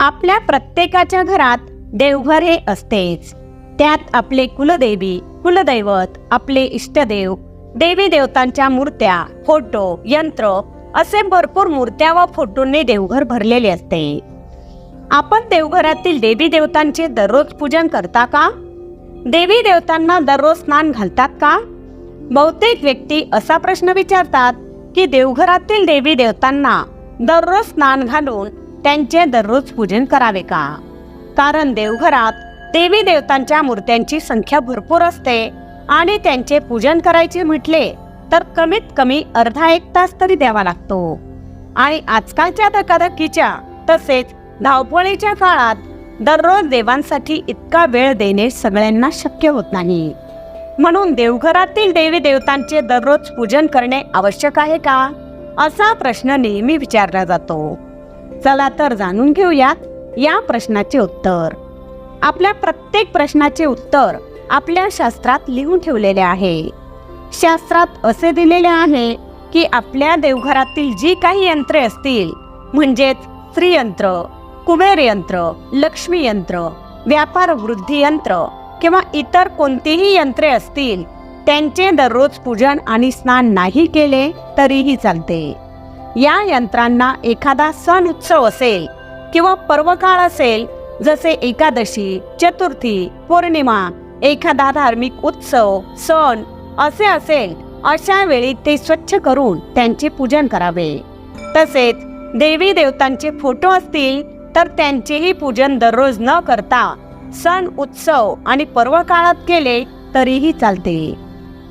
आपल्या प्रत्येकाच्या घरात देवघर हे असतेच. त्यात आपले कुलदेवी कुलदैवत आपले इष्टदेव देवी देवतांच्या मूर्त्या फोटो यंत्र असे भरपूर मूर्त्या व फोटोंनी देवघर भरलेले असते. आपण देवघरातील देवी देवतांचे दररोज पूजन करता का? देवी देवतांना दररोज स्नान घालतात का? बहुतेक व्यक्ती असा प्रश्न विचारतात की देवघरातील देवी देवतांना दररोज स्नान घालून त्यांचे दररोज पूजन करावे का? कारण देवघरात देवी देवतांच्या मूर्त्यांची संख्या भरपूर असते आणि त्यांचे पूजन करायचे म्हटले तर कमीत कमी अर्धा एक तास तरी द्यावा लागतो. आणि आजकालच्या धकाधकीच्या तसेच धावपळीच्या काळात दररोज देवांसाठी इतका वेळ देणे सगळ्यांना शक्य होत नाही. म्हणून देवघरातील देवी देवतांचे दररोज पूजन करणे आवश्यक आहे का? असा प्रश्न नेहमी विचारला जातो. चला तर जाणून घेऊयात या प्रश्नाचे उत्तर. आपल्या प्रत्येक प्रश्नाचे उत्तर आपल्या शास्त्रात लिहून ठेवलेले आहे. शास्त्रात असे दिलेले आहे की आपल्या देवघरातील जी काही यंत्रे असतील म्हणजेच स्त्रीयंत्र कुबेर यंत्र लक्ष्मी यंत्र व्यापार वृद्धी यंत्र किंवा इतर कोणतीही यंत्रे असतील त्यांचे दररोज पूजन आणि स्नान नाही केले तरीही चालते. या यंत्रांना एखादा सण उत्सव असेल किंवा पर्वकाळ असेल जसे एकादशी चतुर्थी पौर्णिमा एखादा धार्मिक उत्सव सण असे असेल अशा वेळी ते स्वच्छ करून त्यांचे पूजन करावे. तसेच देवी देवतांचे फोटो असतील तर त्यांचेही पूजन दररोज न करता सण उत्सव आणि पर्व काळात केले तरीही चालते.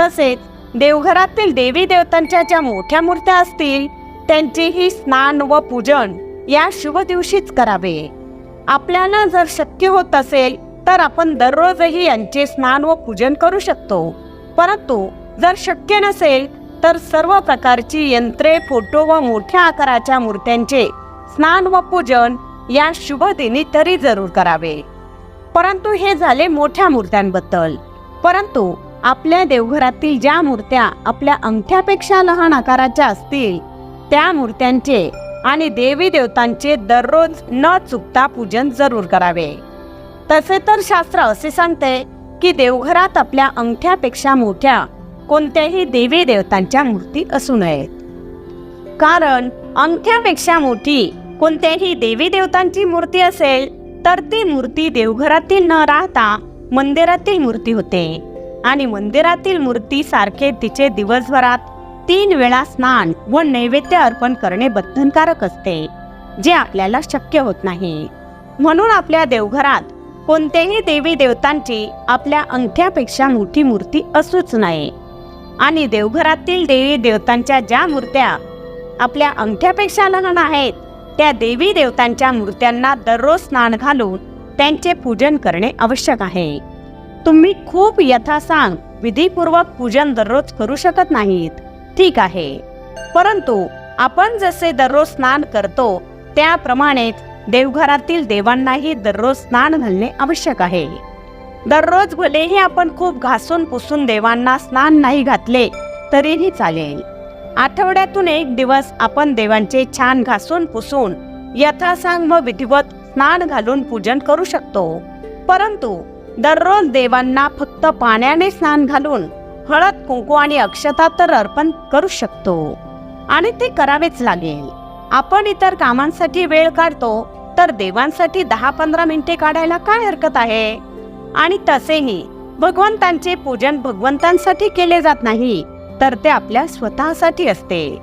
तसेच देवघरातील देवी देवतांच्या ज्या मोठ्या मूर्त्या असतील त्यांचेही स्नान व पूजन या शुभ दिवशीच करावे. आपल्याला जर शक्य होत असेल तर आपण दररोजही यांचे स्नान व पूजन करू शकतो. परंतु जर शक्य नसेल तर सर्व प्रकारची यंत्रे फोटो व मोठ्या आकाराच्या मूर्त्यांचे स्नान व पूजन या शुभ दिनी तरी जरूर करावे. परंतु हे झाले मोठ्या मूर्त्यांबद्दल. परंतु आपल्या देवघरातील ज्या मूर्त्या आपल्या अंगठ्यापेक्षा लहान आकाराच्या असतील त्या मूर्त्यांचे आणि देवी देवतांचे दररोज न चुकता पूजन जरूर करावे. तसे तर शास्त्र असे सांगते की देवघरात आपल्या अंगठ्यापेक्षा मोठ्या कोणत्याही देवी देवतांच्या मूर्ती असू नयेत. कारण अंगठ्यापेक्षा मोठी कोणत्याही देवी देवतांची मूर्ती असेल तर ती मूर्ती देवघरातील न राहता मंदिरातील मूर्ती होते. आणि मंदिरातील मूर्ती सारखे तिचे दिवसभरात तीन वेळा स्नान व नैवेद्य अर्पण करणे बंधनकारक असते जे आपल्याला शक्य होत नाही. म्हणून आपल्या देवघरात कोणत्याही देवी देवतांची आपल्या अंगठ्यापेक्षा मोठी मूर्ती असूच नये आणि देवघरातील देवी देवतांच्या ज्या मूर्त्या आपल्या अंगठ्यापेक्षा लहान आहेत त्या देवी देवतांच्या मूर्त्यांना दररोज स्नान घालून त्यांचे पूजन करणे आवश्यक आहे. तुम्ही खूप यथासांग विधीपूर्वक पूजन दररोज करू शकत नाहीत. ठीक आहे. परंतु आपण जसे दररोज स्नान करतो त्याप्रमाणेच देवघरातील देवांनाही दररोज स्नान घालणे आवश्यक आहे. दररोज भलेही आपण खूप घासून पुसून देवांना स्नान नाही घातले तरीही चालेल. आठवड्यातून एक दिवस आपण देवांचे छान घासून पुसून यथासांग व विधिवत स्नान घालून पूजन करू शकतो. परंतु दररोज देवांना फक्त पाण्याने स्नान घालून हळद कुंकू आणि अक्षता तर अर्पण करू शकतो. आणि ते करावेच लागेल. आपण इतर कामांसाठी वेळ काढतो तर देवांसाठी दहा पंधरा मिनिटे काढायला काय हरकत आहे? आणि तसेही भगवंतांचे पूजन भगवंतांसाठी केले जात नाही तर ते आपल्या स्वतःसाठी असते.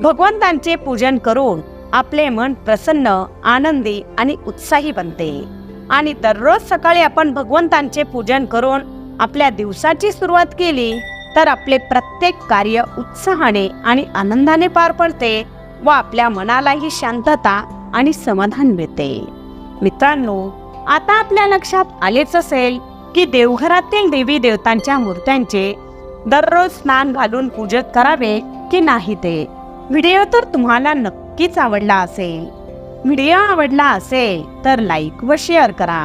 भगवंतांचे पूजन करून आपले मन प्रसन्न आनंदी आणि उत्साही बनते. आणि दररोज सकाळी आपण भगवंतांचे पूजन करून आपल्या दिवसाची सुरुवात केली तर आपले प्रत्येक कार्य उत्साहाने आणि आनंदाने पार पडते व आपल्या मनालाही शांतता आणि समाधान मिळते. मित्रांनो आता आपल्या लक्षात आलेच असेल की देवघरातील देवी देवतांच्या मूर्त्यांचे दररोज स्नान घालून पूजन करावे की नाही ते व्हिडिओ तर तुम्हाला नक्कीच आवडला असेल. व्हिडिओ आवडला असेल तर लाईक व शेअर करा.